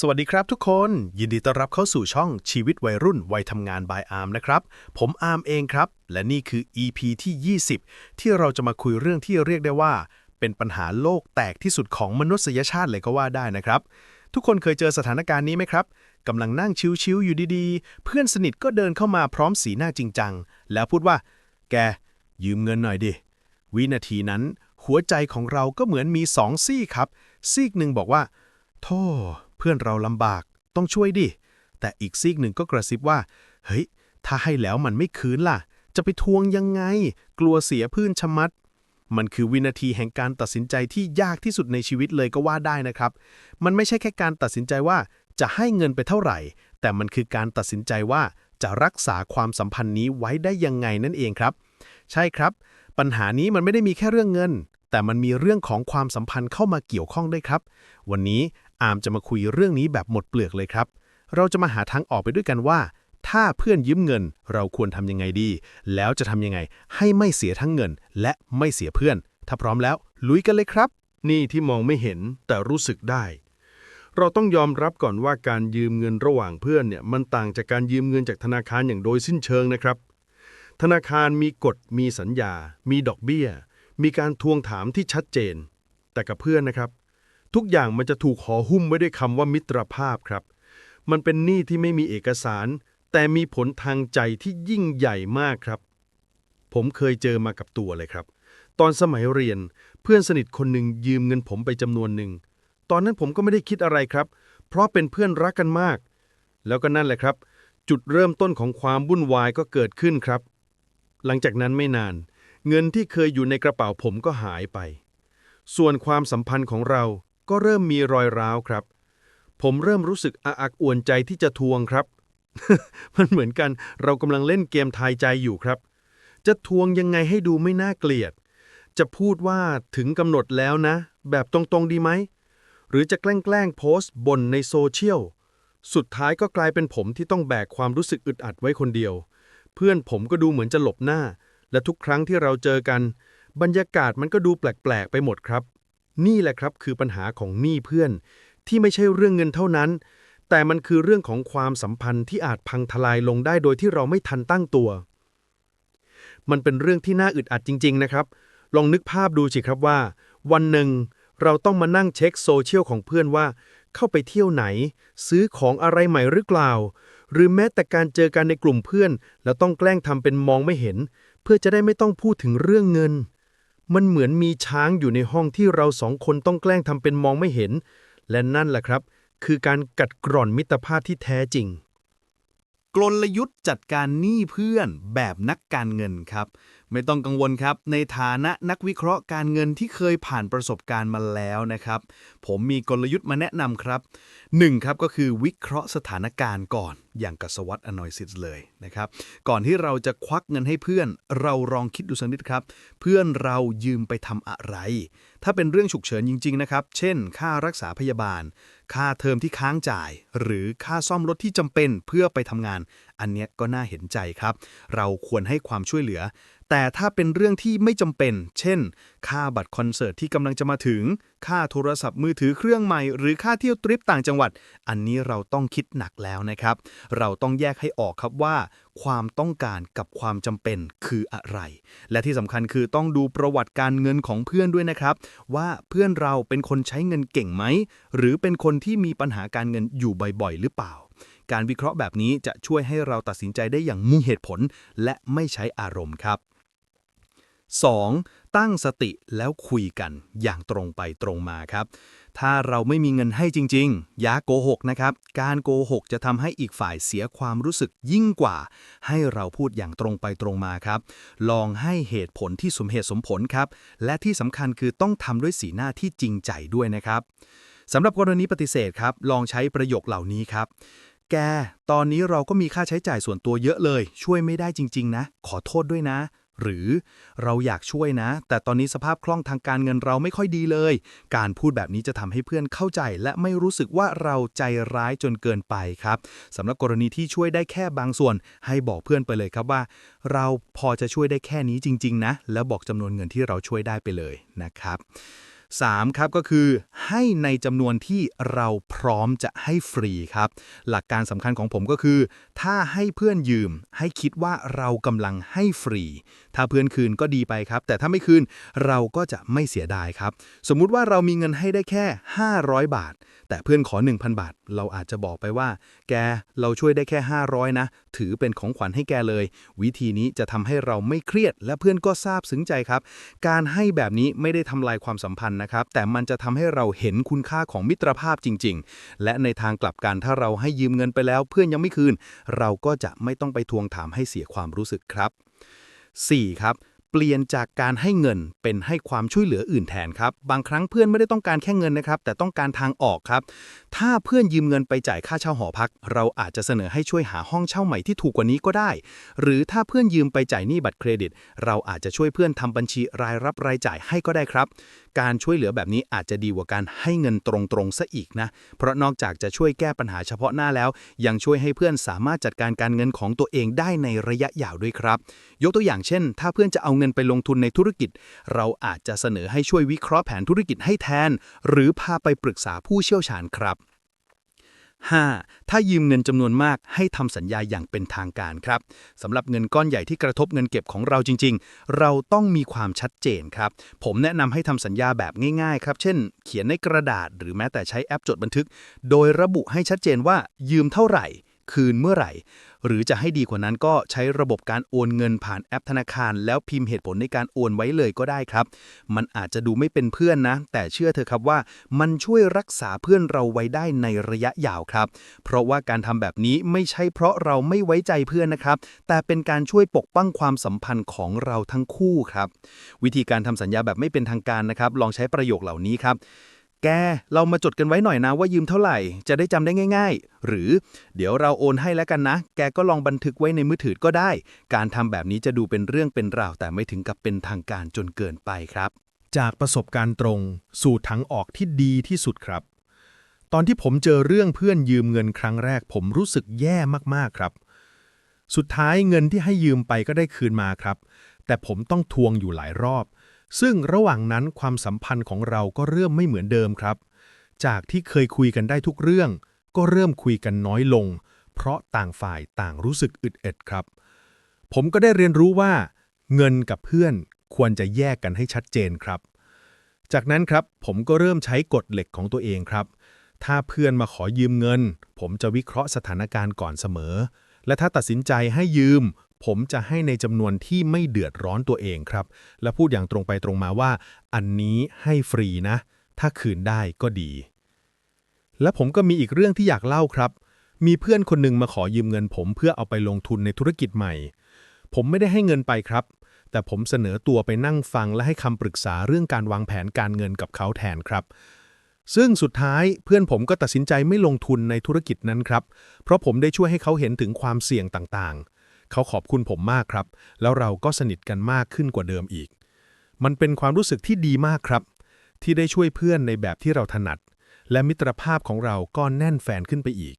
สวัสดีครับทุกคน ยินดีต้อนรับเข้าสู่ช่องชีวิตวัยรุ่นวัยทำงานบายอาร์มนะครับ ผมอาร์มเองครับ และนี่คือ EP ที่ 20 ที่เราจะมาคุยเรื่องที่เรียกได้ว่า เป็นปัญหาโลกแตกที่สุดของมนุษยชาติเลยก็ว่าได้นะครับ ทุกคนเคยเจอสถานการณ์นี้ไหมครับกำลังนั่งชิวๆอยู่ดีๆ เพื่อนสนิทก็เดินเข้ามาพร้อมสีหน้าจริงจัง แล้วพูดว่า แก ยืมเงินหน่อยดิ วินาทีนั้น หัวใจของเราก็เหมือนมีสองซี่ครับ ซีกหนึ่งบอกว่า โธ่ เพื่อนเราลำบาก ต้องช่วยดิ แต่อีกซีกหนึ่งก็กระซิบว่า เฮ้ย ถ้าให้แล้วมันไม่คืนล่ะ จะไปทวงยังไง กลัวเสียพื้นชะมัด มันคือวินาทีแห่งการตัดสินใจที่ยากที่สุดในชีวิตเลยก็ว่าได้นะครับ มันไม่ใช่แค่การตัดสินใจว่าจะให้เงินไปเท่าไหร่ แต่มันคือการตัดสินใจว่าจะรักษาความสัมพันธ์นี้ไว้ได้ยังไงนั่นเองครับ ใช่ครับ ปัญหานี้มันไม่ได้มีแค่เรื่องเงิน แต่มันมีเรื่องของความสัมพันธ์เข้ามาเกี่ยวข้องด้วยครับ วันนี้ อาร์มจะมาคุยเรื่องนี้แบบหมดเปลือกเลยครับ เราจะมาหาทางออกไปด้วยกันว่า ถ้าเพื่อนยืมเงินเราควรทำยังไงดี แล้วจะทำยังไงให้ไม่เสียทั้งเงิน และไม่เสียเพื่อน ถ้าพร้อมแล้ว ลุยกันเลยครับ นี่ที่มองไม่เห็นแต่รู้สึกได้ เราต้องยอมรับก่อนว่าการยืมเงินระหว่างเพื่อนเนี่ยมันต่างจากการยืมเงินจากธนาคารอย่างโดยสิ้นเชิงนะครับ ธนาคารมีกฎ มีสัญญา มีดอกเบี้ย มีการทวงถามที่ชัดเจน แต่กับเพื่อนนะครับ ทุกอย่างมันจะถูกห่อหุ้มไว้ด้วยคำว่ามิตรภาพครับ มันเป็นหนี้ที่ไม่มีเอกสาร แต่มีผลทางใจที่ยิ่งใหญ่มากครับ ผมเคยเจอมากับตัวเลยครับ ตอนสมัยเรียนเพื่อนสนิทคนหนึ่งยืมเงินผมไปจำนวนหนึ่ง ตอนนั้นผมก็ไม่ได้คิดอะไรครับ เพราะเป็นเพื่อนรักกันมาก แล้วก็นั่นแหละครับ จุดเริ่มต้นของความวุ่นวายก็เกิดขึ้นครับ หลังจากนั้นไม่นาน เงินที่เคยอยู่ในกระเป๋าผมก็หายไป ส่วนความสัมพันธ์ของเรา ก็เริ่มมีรอยร้าวครับ ผมเริ่มรู้สึกอาอักอวนใจที่จะทวงครับ มันเหมือนกันเรากำลังเล่นเกมทายใจอยู่ครับ จะทวงยังไงให้ดูไม่น่าเกลียด จะพูดว่าถึงกำหนดแล้วนะ แบบตรงๆดีไหม หรือจะแกล้งๆโพสต์บนในโซเชียล สุดท้ายก็กลายเป็นผมที่ต้องแบกความรู้สึกอึดอัดไว้คนเดียว เพื่อนผมก็ดูเหมือนจะหลบหน้า และทุกครั้งที่เราเจอกัน บรรยากาศมันก็ดูแปลกๆไปหมดครับ นี่แหละครับคือปัญหาของหนี้เพื่อน ที่ไม่ใช่เรื่องเงินเท่านั้น แต่มันคือเรื่องของความสัมพันธ์ที่อาจพังทลายลงได้โดยที่เราไม่ทันตั้งตัว มันเป็นเรื่องที่น่าอึดอัดจริง ๆ นะครับ ลองนึกภาพดูสิครับว่า วันหนึ่ง เราต้องมานั่งเช็คโซเชียลของเพื่อนว่า เข้าไปเที่ยวไหน ซื้อของอะไรใหม่หรือเปล่า หรือแม้แต่การเจอกันในกลุ่มเพื่อน แล้วต้องแกล้งทำเป็นมองไม่เห็น เพื่อจะได้ไม่ต้องพูดถึงเรื่องเงิน มันเหมือนมีช้างอยู่ในห้องที่เราสองคนต้องแกล้งทำเป็นมองไม่เห็น และนั่นแหละครับ คือการกัดกร่อนมิตรภาพที่แท้จริง กลยุทธ์จัดการหนี้เพื่อนแบบนักการเงินครับ ไม่ต้องกังวลครับ ในฐานะนักวิเคราะห์การเงินที่เคยผ่านประสบการณ์มาแล้วนะครับ ผมมีกลยุทธ์มาแนะนำครับหนึ่งครับก็คือวิเคราะห์สถานการณ์ก่อน อย่างกัสวัตอนอยซิสเลยนะครับ ก่อนที่เราจะควักเงินให้เพื่อน เราลองคิดดูสักนิดครับ เพื่อนเรายืมไปทำอะไร ถ้าเป็นเรื่องฉุกเฉินจริง ๆ นะครับ เช่น ค่ารักษาพยาบาล ค่าเทอมที่ค้างจ่าย หรือค่าซ่อมรถที่จำเป็นเพื่อไปทำงาน อันเนี้ยก็น่าเห็นใจครับ เราควรให้ความช่วยเหลือ แต่ถ้าเป็นเรื่องที่ไม่จำเป็น เช่น ค่าบัตรคอนเสิร์ตที่กำลังจะมาถึง ค่าโทรศัพท์มือถือเครื่องใหม่ หรือค่าเที่ยวทริปต่างจังหวัด อันนี้เราต้องคิดหนักแล้วนะครับ เราต้องแยกให้ออกครับว่า ความต้องการกับความจำเป็นคืออะไร และที่สำคัญคือต้องดูประวัติการเงินของเพื่อนด้วยนะครับ ว่าเพื่อนเราเป็นคนใช้เงินเก่งไหม หรือเป็นคนที่มีปัญหาการเงินอยู่บ่อยๆ หรือเปล่าการวิเคราะห์แบบนี้จะช่วยให้เราตัดสินใจได้อย่างมีเหตุผล และไม่ใช้อารมณ์ครับ 2. ตั้งสติแล้วคุยกันอย่างตรงไปตรงมาครับ ถ้าเราไม่มีเงินให้จริง ๆ อย่าโกหกนะครับ การโกหกจะทำให้อีกฝ่ายเสียความรู้สึกยิ่งกว่า ให้เราพูดอย่างตรงไปตรงมาครับ ลองให้เหตุผลที่สมเหตุสมผลครับ และที่สำคัญคือต้องทำด้วยสีหน้าที่จริงใจด้วยนะครับสำหรับกรณีปฏิเสธครับ ลองใช้ประโยคเหล่านี้ครับ แก ตอนนี้เราก็มีค่าใช้จ่ายส่วนตัวเยอะเลย ช่วยไม่ได้จริง ๆ นะ ขอโทษด้วยนะ หรือเราอยากช่วยนะ แต่ตอนนี้สภาพคล่องทางการเงินเราไม่ค่อยดีเลย การพูดแบบนี้จะทำให้เพื่อนเข้าใจ และไม่รู้สึกว่าเราใจร้ายจนเกินไปครับสำหรับกรณีที่ช่วยได้แค่บางส่วน ให้บอกเพื่อนไปเลยครับว่า เราพอจะช่วยได้แค่นี้จริง ๆ นะ แล้วบอกจำนวนเงินที่เราช่วยได้ไปเลยนะครับ 3ครับก็คือให้ในจำนวนที่เราพร้อมจะให้ฟรีครับ หลักการสำคัญของผมก็คือ ถ้าให้เพื่อนยืม ให้คิดว่าเรากำลังให้ฟรี ถ้าเพื่อนคืนก็ดีไปครับ แต่ถ้าไม่คืนเราก็จะไม่เสียดายครับ สมมุติว่าเรามีเงินให้ได้แค่ 500 บาท แต่เพื่อนขอ 1,000 บาท เราอาจจะบอกไปว่า แกเราช่วยได้แค่ 500 นะ ถือเป็นของขวัญให้แกเลย วิธีนี้จะทำให้เราไม่เครียด และเพื่อนก็ซาบซึ้งใจครับ การให้แบบนี้ไม่ได้ทำลายความสัมพันธ์นะครับ แต่มันจะทำให้เราเห็นคุณค่าของมิตรภาพจริง ๆ และในทางกลับกันถ้าเราให้ยืมเงินไปแล้วเพื่อนยังไม่คืน เราก็จะไม่ต้องไปทวงถามให้เสียความรู้สึกครับ 4. ครับเปลี่ยนจากการให้เงินเป็นให้ความช่วยเหลืออื่นแทนครับ บางครั้งเพื่อนไม่ได้ต้องการแค่เงินนะครับ แต่ต้องการทางออกครับ ถ้าเพื่อนยืมเงินไปจ่ายค่าเช่าหอพัก เราอาจจะเสนอให้ช่วยหาห้องเช่าใหม่ที่ถูกกว่านี้ก็ได้ หรือถ้าเพื่อนยืมไปจ่ายหนี้บัตรเครดิต เราอาจจะช่วยเพื่อนทำบัญชีรายรับรายจ่ายให้ก็ได้ครับการช่วยเหลือแบบนี้อาจจะดีกว่าการให้เงินตรงๆซะอีกนะ เพราะนอกจากจะช่วยแก้ปัญหาเฉพาะหน้าแล้ว ยังช่วยให้เพื่อนสามารถจัดการการเงินของตัวเองได้ในระยะยาวด้วยครับ ยกตัวอย่างเช่น ถ้าเพื่อนจะเอาเงินไปลงทุนในธุรกิจ เราอาจจะเสนอให้ช่วยวิเคราะห์แผนธุรกิจให้แทน หรือพาไปปรึกษาผู้เชี่ยวชาญครับ 5. ถ้ายืมเงินจำนวนมากให้ทำสัญญาอย่างเป็นทางการครับสำหรับเงินก้อนใหญ่ที่กระทบเงินเก็บของเราจริง ๆ เราต้องมีความชัดเจนครับ ผมแนะนำให้ทำสัญญาแบบง่ายๆ ครับ เช่น เขียนในกระดาษหรือแม้แต่ใช้แอปจดบันทึก โดยระบุให้ชัดเจนว่ายืมเท่าไหร่ คืนเมื่อไหร่ หรือจะให้ดีกว่านั้นก็ใช้ระบบการโอนเงินผ่านแอปธนาคาร แล้วพิมพ์เหตุผลในการโอนไว้เลยก็ได้ครับ มันอาจจะดูไม่เป็นเพื่อนนะ แต่เชื่อเถอครับว่ามันช่วยรักษาเพื่อนเราไว้ได้ในระยะยาวครับ เพราะว่าการทำแบบนี้ไม่ใช่เพราะเราไม่ไว้ใจเพื่อนนะครับ แต่เป็นการช่วยปกป้องความสัมพันธ์ของเราทั้งคู่ครับ วิธีการทำสัญญาแบบไม่เป็นทางการนะครับ ลองใช้ประโยคเหล่านี้ครับ แก เรามาจดกันไว้หน่อยนะว่ายืมเท่าไหร่ จะได้จำได้ง่าย ๆ หรือเดี๋ยวเราโอนให้แล้วกันนะ แกก็ลองบันทึกไว้ในมือถือก็ได้ การทำแบบนี้จะดูเป็นเรื่องเป็นราว แต่ไม่ถึงกับเป็นทางการจนเกินไปครับ จากประสบการณ์ตรง สู่ทางออกที่ดีที่สุดครับ ตอนที่ผมเจอเรื่องเพื่อนยืมเงินครั้งแรก ผมรู้สึกแย่มากๆครับ สุดท้ายเงินที่ให้ยืมไปก็ได้คืนมาครับ แต่ผมต้องทวงอยู่หลายรอบ ซึ่งระหว่างนั้นความสัมพันธ์ของเราก็เริ่มไม่เหมือนเดิมครับ จากที่เคยคุยกันได้ทุกเรื่อง ก็เริ่มคุยกันน้อยลง เพราะต่างฝ่ายต่างรู้สึกอึดอัดครับ ผมก็ได้เรียนรู้ว่า เงินกับเพื่อนควรจะแยกกันให้ชัดเจนครับ จากนั้นครับผมก็เริ่มใช้กฎเหล็กของตัวเองครับ ถ้าเพื่อนมาขอยืมเงิน ผมจะวิเคราะห์สถานการณ์ก่อนเสมอ และถ้าตัดสินใจให้ยืม ผมจะให้ในจำนวนที่ไม่เดือดร้อนตัวเองครับ และพูดอย่างตรงไปตรงมาว่า อันนี้ให้ฟรีนะ ถ้าคืนได้ก็ดี และผมก็มีอีกเรื่องที่อยากเล่าครับ มีเพื่อนคนหนึ่งมาขอยืมเงินผมเพื่อเอาไปลงทุนในธุรกิจใหม่ ผมไม่ได้ให้เงินไปครับ แต่ผมเสนอตัวไปนั่งฟังและให้คำปรึกษาเรื่องการวางแผนการเงินกับเขาแทนครับซึ่งสุดท้ายเพื่อนผมก็ตัดสินใจไม่ลงทุนในธุรกิจนั้นครับ เพราะผมได้ช่วยให้เขาเห็นถึงความเสี่ยงต่างๆ เขาขอบคุณผมมากครับ แล้วเราก็สนิทกันมากขึ้นกว่าเดิมอีก มันเป็นความรู้สึกที่ดีมากครับ ที่ได้ช่วยเพื่อนในแบบที่เราถนัด และมิตรภาพของเราก็แน่นแฟนขึ้นไปอีก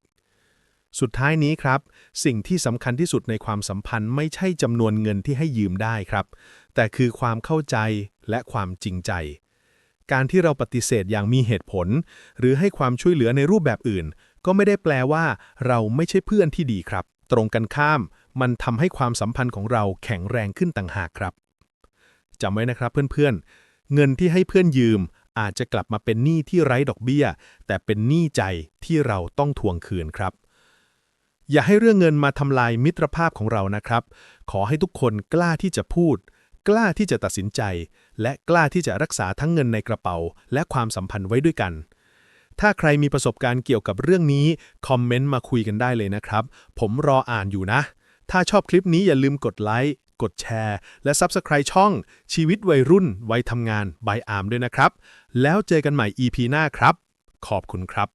สุดท้ายนี้ครับ สิ่งที่สำคัญที่สุดในความสัมพันธ์ไม่ใช่จำนวนเงินที่ให้ยืมได้ครับ แต่คือความเข้าใจและความจริงใจการที่เราปฏิเสธอย่างมีเหตุผล หรือให้ความช่วยเหลือในรูปแบบอื่น ก็ไม่ได้แปลว่า เราไม่ใช่เพื่อนที่ดีครับ ตรงกันข้าม มันทำให้ความสัมพันธ์ของเราแข็งแรงขึ้นต่างหากครับจำไว้นะครับเพื่อนๆ เงินที่ให้เพื่อนยืมอาจจะกลับมาเป็นหนี้ที่ไร้ดอกเบี้ย แต่เป็นหนี้ใจที่เราต้องทวงคืนครับ อย่าให้เรื่องเงินมาทำลายมิตรภาพของเรานะครับ ขอให้ทุกคนกล้าที่จะพูด กล้าที่จะตัดสินใจ และกล้าที่จะรักษาทั้งเงินในกระเป๋า และความสัมพันธ์ไว้ด้วยกัน ถ้าใครมีประสบการณ์เกี่ยวกับเรื่องนี้ คอมเมนต์มาคุยกันได้เลยนะครับ ผมรออ่านอยู่นะ ถ้าชอบคลิปนี้อย่าลืมกดไลค์ กดแชร์ และ Subscribe ช่องชีวิตวัยรุ่นวัยทำงานบายอาร์มด้วยนะครับ แล้วเจอกันใหม่ EP หน้าครับ ขอบคุณครับ